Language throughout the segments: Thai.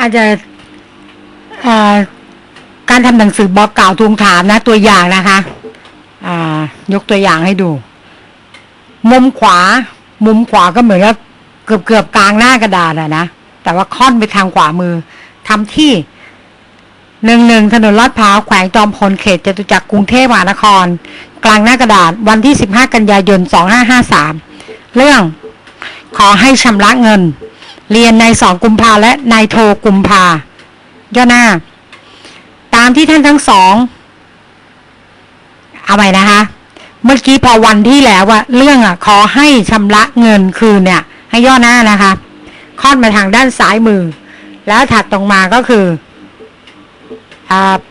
อาจจะการทำหนังสือบอกกล่าวทวงถามนะ ตัวอย่างนะคะยกตัวอย่างให้ดู มุมขวา มุมขวาก็เหมือนกับเกือบเกือบกลางหน้ากระดาษอะนะแต่ว่าค่อนไปทางขวามือทำที่หนึ่งหนึ่งถนนลาดพร้าวแขวงจอมพลเขตจตุจักรกรุงเทพมหานคร กลางหน้ากระดาษวันที่15กันยายน2553เรื่องขอให้ชำระเงิน เรียนในสองกุมภาและนายโทกุมภาย่อหน้า ตามที่ท่านทั้งสอง เอาไปนะคะ เมื่อกี้พอวันที่แล้วอะเรื่องอะขอให้ชำระเงินคืนเนี่ย ให้ย่อหน้านะคะค่อนมาทางด้านซ้ายมือ แล้วถัดตรงมาก็คือ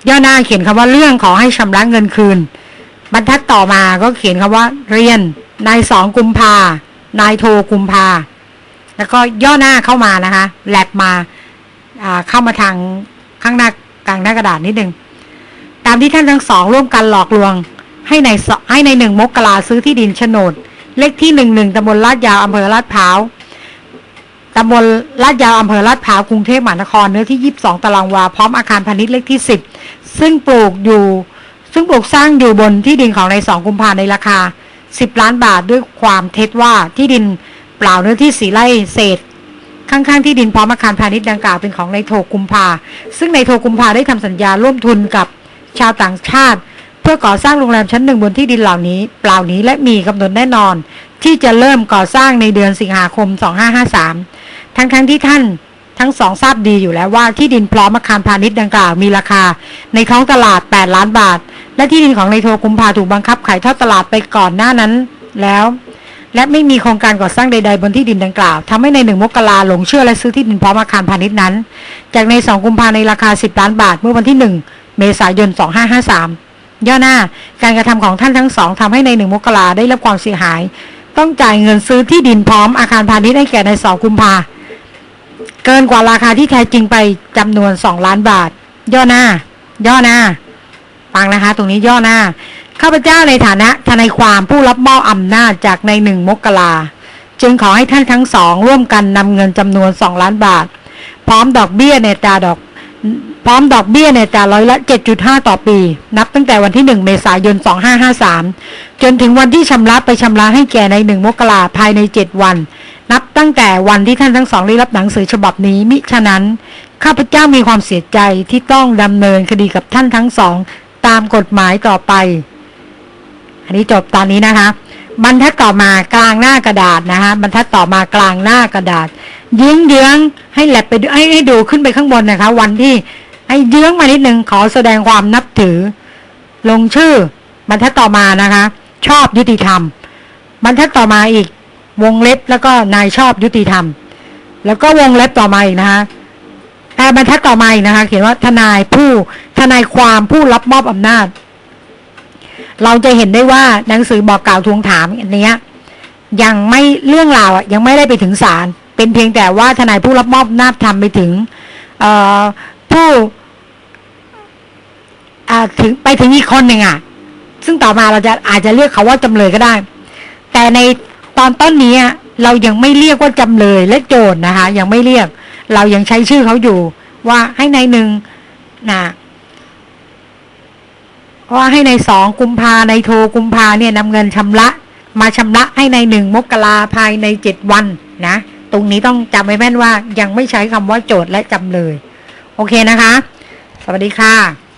อย่อหน้าเขียนคำว่าเรื่องขอให้ชำระเงินคืน บรรทัดต่อมาก็เขียนคำว่าเรียนนายสองกุมภานายโทกุมภา แล้วก็ย่อหน้าเข้ามานะคะแลบมาเข้ามาทางข้างหน้ากลางหน้ากระดาษนิดนึงตามที่ท่านทั้งสองร่วมกันหลอกลวง ให้ในให้ในหนึ่งมกราซื้อที่ดินโฉนด เลขที่หนึ่งหนึ่งตำบลลาดยาวอำเภอลาดพร้าวตำบลลาดยาวอำเภอลาดพร้าวกรุงเทพมหานครเนื้อที่ยี่สิบสองตารางวา พร้อมอาคารพาณิชย์เลขที่สิบซึ่งปลูกอยู่ ซึ่งปลูกสร้างอยู่บนที่ดินของในายสองกุมภาในราคาสิบล้านบาทด้วยความเท็จว่าที่ดิน เปล่าเนื้อที่สีไร่เศษ ข้างๆที่ดินพร้อมอาคารพาณิชย์ดังกล่าวเป็นของนายโทกุมภา ซึ่งนายโทกุมภาได้ทำสัญญาร่วมทุนกับชาวต่างชาติ เพื่อก่อสร้างโรงแรมชั้นหนึ่งบนที่ดินเหล่านี้ เปล่านี้และมีกำหนดแน่นอน ที่จะเริ่มก่อสร้างในเดือนสิงหาคม 2553 ทั้งๆทที่ท่านทั้งสองทราบดีอยู่แล้วว่าที่ดินพร้อมอาคารพาณิชย์ดังกล่าวมีราคา ในท้องตลาด 8 ล้านบาท และที่ดินของนายโทกุมภาถูกบังคับขายทอดตลาดไปก่อนหน้านั้น แล้ว และไม่มีโครงการก่อสร้างใดๆบนที่ดินดังกล่าวทำให้ในหนึ่งมกราหลงเชื่อและซื้อที่ดินพร้อมอาคารพาณิชย์นั้น จากในสองกุมภาในราคา 10 ล้านบาทเมื่อวันที่ 1 เมษายน 2553 ย่อหน้า การกระทำของท่านทั้งสองทำให้ในหนึ่งมกราได้รับความเสียหาย ต้องจ่ายเงินซื้อที่ดินพร้อมอาคารพาณิชย์ให้แก่ในสองกุมภาเกินกว่าราคาที่แท้จริงไปจำนวน 2 ล้านบาท ย่อหน้า ย่อหน้าฟังนะคะ ตรงนี้ย่อหน้า ข้าพเจ้าในฐานะทนายความผู้รับมอบอำนาจจากในหนึ่งมกราจึงขอให้ท่านทั้งสองร่วมกันนำเงินจำนวน2ล้านบาท พร้อมดอกเบี้ยในตาดอก พร้อมดอกเบี้ยในตาร้อยละ 7.5 ต่อปี นับตั้งแต่วันที่ 1 เมษายน 2553 จนถึงวันที่ชำระไปชำระให้แก่ในหนึ่งมกราภายใน 7 วัน นับตั้งแต่วันที่ท่านทั้งสองได้รับหนังสือฉบับนี้มิฉะนั้น ข้าพเจ้ามีความเสียใจที่ต้องดำเนินคดีกับท่านทั้งสอง ตามกฎหมายต่อไป อันนี้จบตอนนี้นะคะ บรรทัดต่อมากลางหน้ากระดาษนะคะ บรรทัดต่อมากลางหน้ากระดาษยื้องเยื้องให้แลบไปให้ให้ดูขึ้นไปข้างบนนะคะ วันที่ให้เยื้องมานิดนึงขอแสดงความนับถือ ลงชื่อบรรทัดต่อมานะคะ ชอบยุติธรรม บรรทัดต่อมาอีก วงเล็บแล้วก็นายชอบยุติธรรม แล้วก็วงเล็บต่อมาอีกนะคะแต่บรรทัดต่อมาอีกนะคะ เขียนว่าทนายผู้ทนายความผู้รับมอบอำนาจ เราจะเห็นได้ว่าหนังสือบอกกล่าวทวงถามอันนี้ยังไม่เรื่องราวอะยังไม่ได้ไปถึงศาลเป็นเพียงแต่ว่าทนายผู้รับมอบนาจทำไปถึงผู้ถึงไปถึงอีกคนหนึ่งอะ ซึ่งต่อมาเราจะอาจจะเรียกเขาว่าจำเลยก็ได้ แต่ในตอนต้นนี้เรายังไม่เรียกว่าจำเลยและโจทย์นะคะ ยังไม่เรียก เรายังใช้ชื่อเขาอยู่ ว่าให้ในหนึ่งนะ ว่าให้ในสองกุมภาในโทกุมภาเนี่ยนำเงินชำระ มาชำระให้ในหนึ่งมกราภายในเจ็ดวันนะ ตรงนี้ต้องจำไว้แม่นว่ายังไม่ใช้คำว่าโจทย์และจำเลย โอเคนะคะ สวัสดีค่ะ